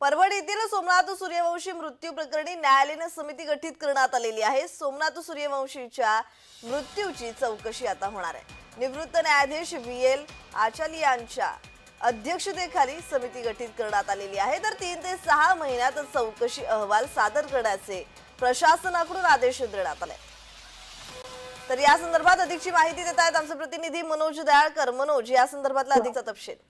परभणी येथील सोमनाथ सूर्यवंशी मृत्यू प्रकरणी न्यायालयीन समिती गठीत करण्यात आलेली आहे. सोमनाथ सूर्यवंशीच्या मृत्यूची चौकशी आता होणार आहे. निवृत्त न्यायाधीश व्ही एल आचार्यांच्या अध्यक्षतेखाली समिती गठीत करण्यात आलेली आहे. तर तीन ते सहा महिन्यात चौकशी अहवाल सादर करण्याचे प्रशासनाकडून आदेश देण्यात आले. तर या संदर्भात अधिकची माहिती देत आहेत आमचे प्रतिनिधी मनोज दयाळकर. मनोज या संदर्भातला अधिकचा तपशील.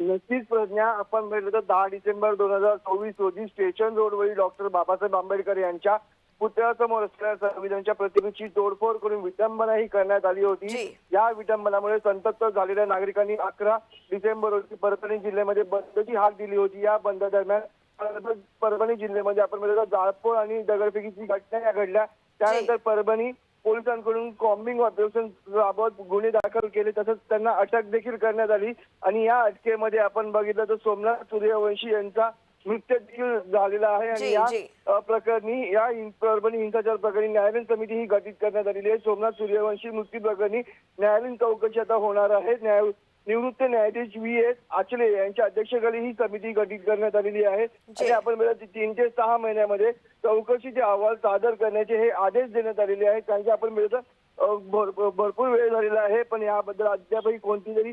नक्कीच प्रज्ञा आपण पाहिलं तर दहा डिसेंबर दोन हजार चोवीस रोजी स्टेशन रोडवरील डॉक्टर बाबासाहेब आंबेडकर यांच्या पुतळ्यासमोर असलेल्या संविधानाच्या प्रतिमेची तोडफोड करून विटंबना ही करण्यात आली. होती. या विटंबनामुळे संतप्त झालेल्या नागरिकांनी अकरा डिसेंबर रोजी परभणी जिल्ह्यामध्ये बंदची हाक दिली होती. या बंद दरम्यान परभ- परभणी जिल्ह्यामध्ये आपण जाळपोळ आणि दगडफेकीची घटना या घडल्या. त्यानंतर परभणी पोलिसांकडून कॉम्बिंग ऑपरेशन राबवत गुन्हे दाखल केले तसंच त्यांना अटक देखील करण्यात आली. आणि या अटकेमध्ये आपण बघितलं तर सोमनाथ सूर्यवंशी यांचा मृत्यू देखील झालेला आहे. आणि या प्रकरणी या परभणी हिंसाचार प्रकरणी न्यायालयीन समिती ही गठीत करण्यात आलेली आहे. सोमनाथ सूर्यवंशी मृत्यू प्रकरणी न्यायालयीन चौकशी आता होणार आहे. न्याय निवृत्त न्यायाधीश व्ही एस आचले यांच्या अध्यक्षतेखाली ही समिती गठीत करण्यात आलेली आहे. आणि आपण बघा तीन ते सहा महिन्यामध्ये चौकशीचे अहवाल सादर करण्याचे हे आदेश देण्यात आलेले आहेत. कारण की आपण मिळत भरपूर वेळ झालेला आहे. पण याबद्दल अद्यापही कोणती तरी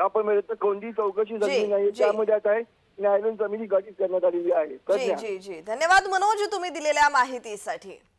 आपण मिळत कोणती चौकशी झाली नाही. त्यामध्ये आता आहे न्यायालयीन समिती गठीत करण्यात आलेली आहे. जी जी. धन्यवाद मनोज तुम्ही दिलेल्या माहितीसाठी.